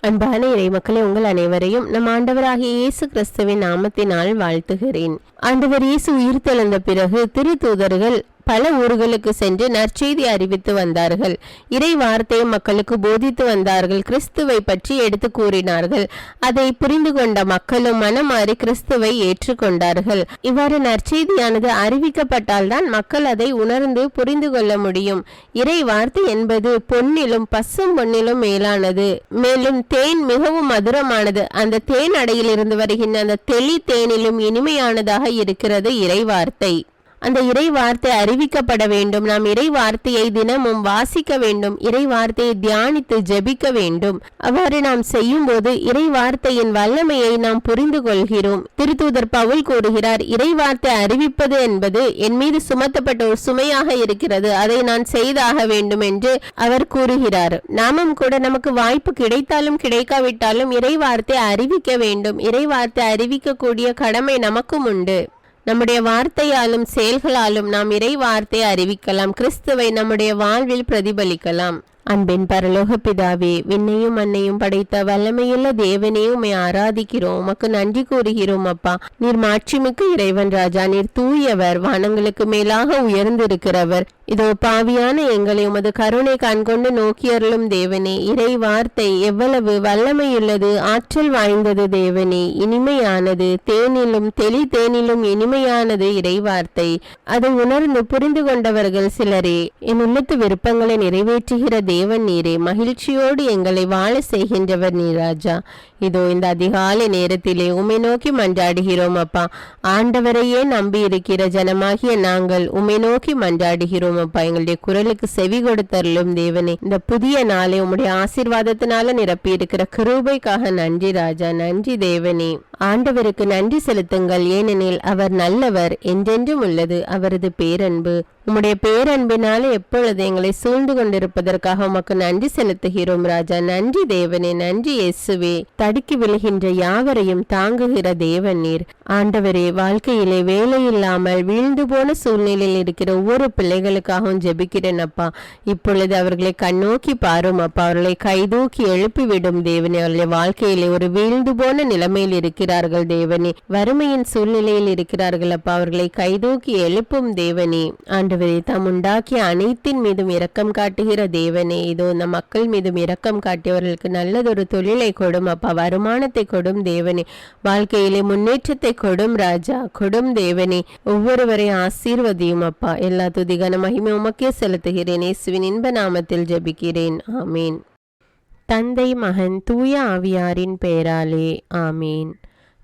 அன்பான இறை மக்களே உங்கள் அனைவரையும் நம் ஆண்டவராகிய இயேசு கிறிஸ்துவின் நாமத்தினால் வாழ்த்துகிறேன். ஆண்டவர் இயேசு உயிர்த்தெழுந்த பிறகு திருத்தூதர்கள் பல ஊர்களுக்கு சென்று நற்செய்தி அறிவித்து வந்தார்கள். இறை வார்த்தையை மக்களுக்கு போதித்து வந்தார்கள். கிறிஸ்துவை பற்றி எடுத்து கூறினார்கள். அதை புரிந்து கொண்ட மக்களும் மனமாறி கிறிஸ்துவை ஏற்றுக்கொண்டார்கள். இவ்வாறு நற்செய்தியானது அறிவிக்கப்பட்டால்தான் மக்கள் அதை உணர்ந்து புரிந்து கொள்ள முடியும். இறை வார்த்தை என்பது பொன்னிலும் பசும் பொன்னிலும் மேலானது. மேலும் தேன் மிகவும் மதுரமானது. அந்த தேன் அடையில் இருந்து வருகின்ற அந்த தெளி தேனிலும் இனிமையானதாக இருக்கிறது இறை வார்த்தை. அந்த இறை வார்த்தை அறிவிக்கப்பட வேண்டும். நாம் இறை வார்த்தையை தினமும் வாசிக்க வேண்டும். இறை வார்த்தையை தியானித்து ஜெபிக்க வேண்டும். அவ்வாறு நாம் செய்யும் போது இறை வார்த்தையின் வல்லமையை நாம் புரிந்து கொள்கிறோம். திருத்தூதர் பவுல் கூறுகிறார் இறை வார்த்தை அறிவிப்பது என்பது என் மீது சுமத்தப்பட்ட ஒரு சுமையாக இருக்கிறது. அதை நான் செய்தாக வேண்டும் என்று அவர் கூறுகிறார். நாமும் கூட நமக்கு வாய்ப்பு கிடைத்தாலும் கிடைக்காவிட்டாலும் இறை வார்த்தை அறிவிக்க வேண்டும். இறை வார்த்தை அறிவிக்கக்கூடிய கடமை நமக்கும் உண்டு. நம்முடைய வார்த்தையாலும் செயல்களாலும் நாம் இறை வார்த்தை அறிவிக்கலாம். கிறிஸ்துவை நம்முடைய வாழ்வில் பிரதிபலிக்கலாம். அன்பின் பரலோக பிதாவே விண்ணையும் மண்ணையும் படைத்த வல்லமையுள்ள தேவனே உமை ஆராதிக்கிறோம். உமக்கு நன்றி கூறுகிறோம் அப்பா. நீர் மாட்சிமிக்க இறைவன் ராஜா. நீர் தூயவர் வானங்களுக்கு மேலாக உயர்ந்திருக்கிறவர். இதோ பாவியான எங்களை உமது கருணை கண்கொண்டு நோக்கியருளும் தேவனே. இறை வார்த்தை எவ்வளவு வல்லமையுள்ளது ஆற்றல் வாய்ந்தது தேவனே. இனிமையானது தேனிலும் தெளி தேனிலும் இனிமையானது இறை வார்த்தை. அதை உணர்ந்து புரிந்து கொண்டவர்கள் சிலரே என் உள்ளத்து விருப்பங்களை நிறைவேற்றுகிற தேவன் நீரே மகிழ்ச்சியோடு எங்களை வாழ செய்கின்றவர் நீராஜா இதோ இந்த அதிகாலை நேரத்திலே உமை நோக்கி மன்றாடுகிறோம் அப்பா. ஆண்டவரையே நம்பி இருக்கிற ஜனமாகிய நாங்கள் உமை நோக்கி மன்றாடுகிறோம் அப்பா. எங்களுடைய குரலுக்கு செவி கொடுத்தருளும் தேவனே. இந்த புதிய நாளை உம்முடைய ஆசீர்வாதத்தினால நிரப்பி இருக்கிற கிருபைக்காக நன்றி ராஜா நன்றி தேவனே. ஆண்டவருக்கு நன்றி செலுத்துங்கள். ஏனெனில் அவர் நல்லவர். என்றென்றும் உள்ளது. அவரது பேரன்பு. உம்முடைய பேரன்பினால எப்பொழுது எங்களை சூழ்ந்து கொண்டிருப்பதற்காக உமக்கு நன்றி செலுத்துகிறோம் ராஜா. நன்றி தேவனே நன்றி இயேசுவே. தடுக்கி விழுகின்ற யாவரையும் தாங்குகிற தேவன் நீர். ஆண்டவரே வாழ்க்கையிலே வேலை இல்லாமல் வீழ்ந்து போன சூழ்நிலையில் இருக்கிற ஒவ்வொரு பிள்ளைகளுக்காகவும் ஜெபிக்கிறேன் அப்பா. இப்பொழுது அவர்களை கண்ணோக்கி பாரும் அப்பா. அவர்களை கைதூக்கி எழுப்பி விடும் தேவனே. அவர்களை வாழ்க்கையிலே ஒரு வீழ்ந்து போன நிலைமையில் இருக்கிறார்கள் தேவனே. வறுமையின் சூழ்நிலையில் இருக்கிறார்கள் அப்பா அவர்களை கைதூக்கி எழுப்பும் தேவனே. ஆண்டவரே தாம் உண்டாக்கிய அனைத்தின் மீதும் இரக்கம் காட்டுகிற தேவனே. இதோ இந்த மக்கள் மீதும் இரக்கம் காட்டியவர்களுக்கு நல்லதொரு தொழிலை கொடும் அப்பா வருமானத்தை கொடும் தேவனே. வாழ்க்கையிலே முன்னேற்றத்தை கொடும் ராஜா கொடும் தேவனே. ஒவ்வொருவரையும் ஆசீர்வதியும் அப்பா. எல்லா துதிகன மகிமை உமக்கே செலுத்துகிறேன். இயேசுவின் இன்ப நாமத்தில் ஜபிக்கிறேன். ஆமீன். தந்தை மகன் தூய ஆவியாரின் பெயராலே. ஆமீன்.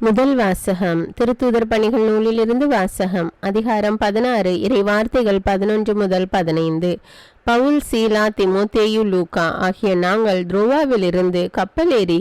முதல் வாசகம் திருத்தூதர் பணிகள் நூலிலிருந்து வாசகம் அதிகாரம் பதினாறு இறை வார்த்தைகள் பதினொன்று முதல் பதினைந்து. பவுல் சீலா திமோத்தேயு லூகா ஆகிய நாங்கள் துரோவாவிலிருந்து கப்பலேறி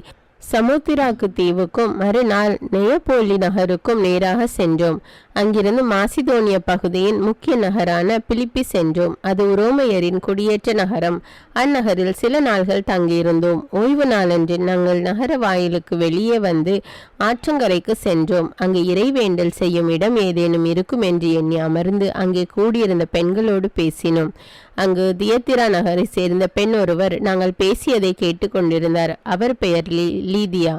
சமுத்திராக்கு தீவுக்கும் மறுநாள் நெயப்போலி நகருக்கும் நேராக சென்றோம். அங்கிருந்து மாசிதோனிய பகுதியின் முக்கிய நகரான பிலிப்பி சென்றோம். அது உரோமையரின் குடியேற்ற நகரம். அந்நகரில் சில நாள்கள் தங்கியிருந்தோம். ஓய்வு நாளன்று நாங்கள் நகர வாயிலுக்கு வெளியே வந்து ஆற்றங்கரைக்கு சென்றோம். அங்கு இறைவேண்டல் செய்யும் இடம் ஏதேனும் இருக்கும் என்று எண்ணி அமர்ந்து அங்கே கூடியிருந்த பெண்களோடு பேசினோம். அங்கு தியத்திரா நகரை சேர்ந்த பெண் ஒருவர் நாங்கள் பேசியதை கேட்டுக்கொண்டிருந்தார். அவர் பெயர் லீ லீதியா.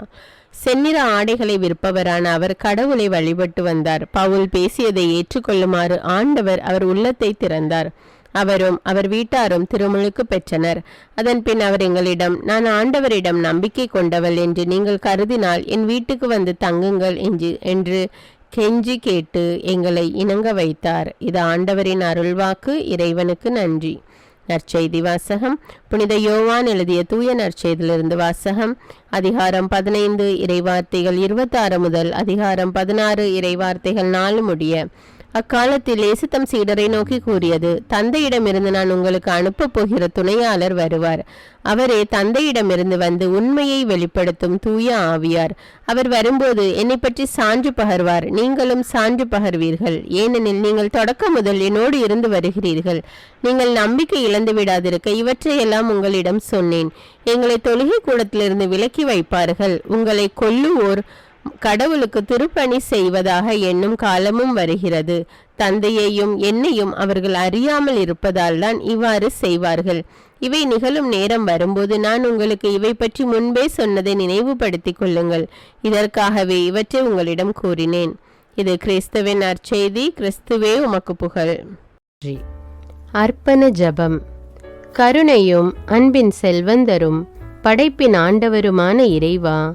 செந்நிற ஆடைகளை விற்பவரான அவர் கடவுளை வழிபட்டு வந்தார். பவுல் பேசியதை ஏற்றுக்கொள்ளுமாறு ஆண்டவர் அவர் உள்ளத்தை திறந்தார். அவரும் அவர் வீட்டாரும் திருமுழுக்கு பெற்றனர். அதன் பின் அவர் எங்களிடம் நான் ஆண்டவரிடம் நம்பிக்கை கொண்டவள் என்று நீங்கள் கருதினால் என் வீட்டுக்கு வந்து தங்குங்கள் என்று என்று கெஞ்சி கேட்டு எங்களை இணங்க வைத்தார். இது ஆண்டவரின் அருள்வாக்கு. இறைவனுக்கு நன்றி. நற்செய்தி வாசகம் புனித யோவான் எழுதிய தூய நற்செய்தியிலிருந்து வாசகம். அதிகாரம் பதினைந்து இறைவார்த்தைகள் இருபத்தாறு முதல் அதிகாரம் பதினாறு இறைவார்த்தைகள் நாலு முடிய. அக்காலத்தில் இயேசு தம் சீடரை நோக்கி கூறியது தந்தையிடமிருந்து நான் உங்களுக்கு அனுப்பப் போகிற துணையாளர் வருவார். அவரே தந்தையிடமிருந்து வந்து உண்மையை வெளிப்படுத்தும் தூய ஆவியார். அவர் வரும்போது என்னை பற்றி சான்று பகர்வார். நீங்களும் சான்று பகர்வீர்கள். ஏனெனில் நீங்கள் தொடக்கம் முதல் என்னோடு இருந்து வருகிறீர்கள். நீங்கள் நம்பிக்கை இழந்து விடாதிருக்க இவற்றையெல்லாம் உங்களிடம் சொன்னேன். எங்களை தொழுகை கூடத்திலிருந்து விலக்கி வைப்பார்கள். உங்களை கொல்லுவோர் கடவுளுக்கு திருப்பணி செய்வதாக எண்ணும் காலமும் வருகிறது. தந்தையையும் என்னையும் அவர்கள் அறியாமல் இருப்பதால் தான் இவ்வாறு செய்வார்கள். இவை நிகழும் நேரம் வரும்போது நான் உங்களுக்கு இவை பற்றி முன்பே சொன்னதை நினைவுபடுத்திக் கொள்ளுங்கள். இதற்காகவே இவற்றை உங்களிடம் கூறினேன். இது கிறிஸ்துவின் நற்செய்தி. கிறிஸ்துவே உமக்கு புகழ். அர்ப்பண ஜபம். கருணையும் அன்பின் செல்வந்தரும் படைப்பின் ஆண்டவருமான இறைவா